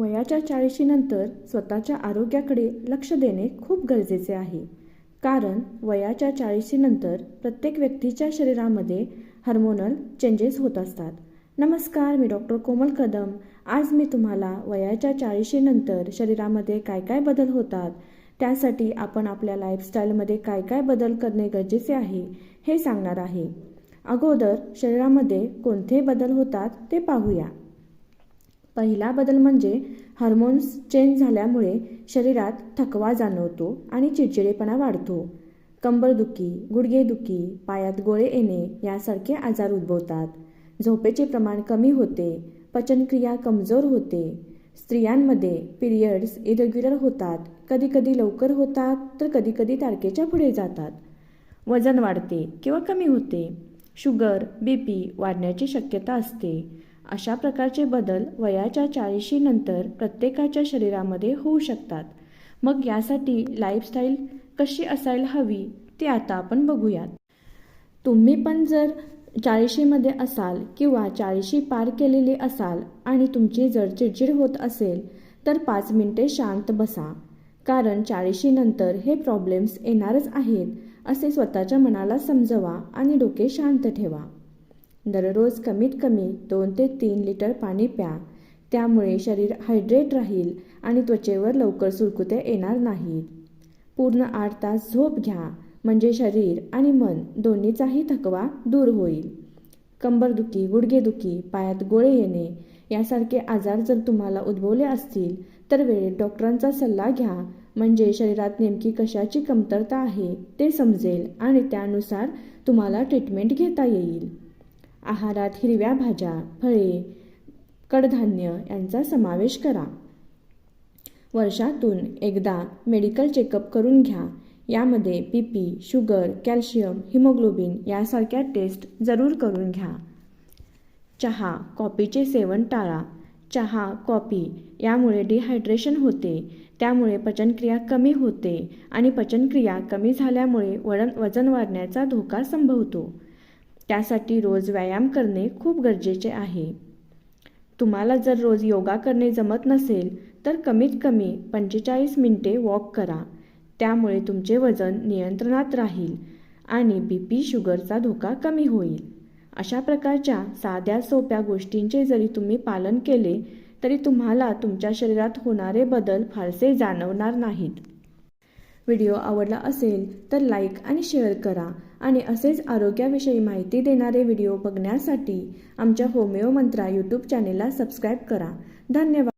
वयाच्या चाळीशीनंतर स्वतःच्या आरोग्याकडे लक्ष देणे खूप गरजेचे आहे. कारण वयाच्या चाळीशीनंतर प्रत्येक व्यक्तीच्या शरीरामध्ये हार्मोनल चेंजेस होत असतात. नमस्कार मी डॉक्टर कोमल कदम. आज मी तुम्हाला वयाच्या चाळीशीनंतर शरीरामध्ये काय काय बदल होतात त्यासाठी आपण आपल्या लाईफस्टाईलमध्ये काय काय बदल करणे गरजेचे आहे हे सांगणार आहे. अगोदर शरीरामध्ये कोणते बदल होतात ते पाहूया. पहिला बदल म्हणजे हार्मोन्स चेंज झाल्यामुळे शरीरात थकवा जाणवतो आणि चिडचिडेपणा वाढतो. कंबरदुखी गुडघेदुखी पायात गोळे येणे यासारखे आजार उद्भवतात. झोपेचे प्रमाण कमी होते पचनक्रिया कमजोर होते. स्त्रियांमध्ये पिरियड्स इरेग्युलर होतात कधीकधी लवकर होतात तर कधीकधी तारखेच्या पुढे जातात. वजन वाढते किंवा कमी होते. शुगर बी पी वाढण्याची शक्यता असते. अशा प्रकारचे बदल वयाच्या चाळीशीनंतर प्रत्येकाच्या शरीरामध्ये होऊ शकतात. मग यासाठी लाईफस्टाईल कशी असायला हवी ते आता आपण बघूयात. तुम्ही पण जर चाळीशीमध्ये असाल किंवा चाळीशी पार केलेली असाल आणि तुमची जर चिडचिड होत असेल तर पाच मिनिटे शांत बसा. कारण चाळीशीनंतर हे प्रॉब्लेम्स येणारच आहेत असे स्वतःच्या मनाला समजवा आणि डोके शांत ठेवा. दररोज कमीत कमी दोन ते तीन लिटर पाणी प्या. त्यामुळे शरीर हायड्रेट राहील आणि त्वचेवर लवकर सुरकुत्या येणार नाहीत पूर्ण आठ तास झोप घ्या म्हणजे शरीर आणि मन दोन्हीचाही थकवा दूर होईल. कंबरदुखी गुडघेदुखी पायात गोळे येणे यासारखे आजार जर तुम्हाला उद्भवले असतील तर वेळेत डॉक्टरांचा सल्ला घ्या. म्हणजे शरीरात नेमकी कशाची कमतरता आहे ते समजेल आणि त्यानुसार तुम्हाला ट्रीटमेंट घेता येईल. आहारात हिरव्या भाज्या फळे कडधान्य यांचा समावेश करा. वर्षातून एकदा मेडिकल चेकअप करून घ्या. यामध्ये B P sugar calcium haemoglobin यासारख्या टेस्ट जरूर करून घ्या. चहा कॉफीचे सेवन टाळा. चहा कॉफी यामुळे डिहायड्रेशन होते. त्यामुळे पचनक्रिया कमी होते आणि पचनक्रिया कमी झाल्यामुळे वळण वजन वाढण्याचा धोका संभवतो. त्यासाठी रोज व्यायाम करणे खूप गरजेचे आहे. तुम्हाला जर रोज योगा करणे जमत नसेल तर कमीत कमी पंचेचाळीस मिनिटे वॉक करा. त्यामुळे तुमचे वजन नियंत्रणात राहील आणि बी पी शुगरचा धोका कमी होईल. अशा प्रकारच्या साध्या सोप्या गोष्टींचे जरी तुम्ही पालन केले तरी तुम्हाला तुमच्या शरीरात होणारे बदल फारसे जाणवणार नाहीत. व्हिडिओ आवडला असेल तर लाईक आणि शेअर करा आणि असेच आरोग्याविषयी माहिती देणारे व्हिडिओ बघण्यासाठी आमच्या होमिओ मंत्रा यूट्यूब चॅनेलला सबस्क्राईब करा. धन्यवाद.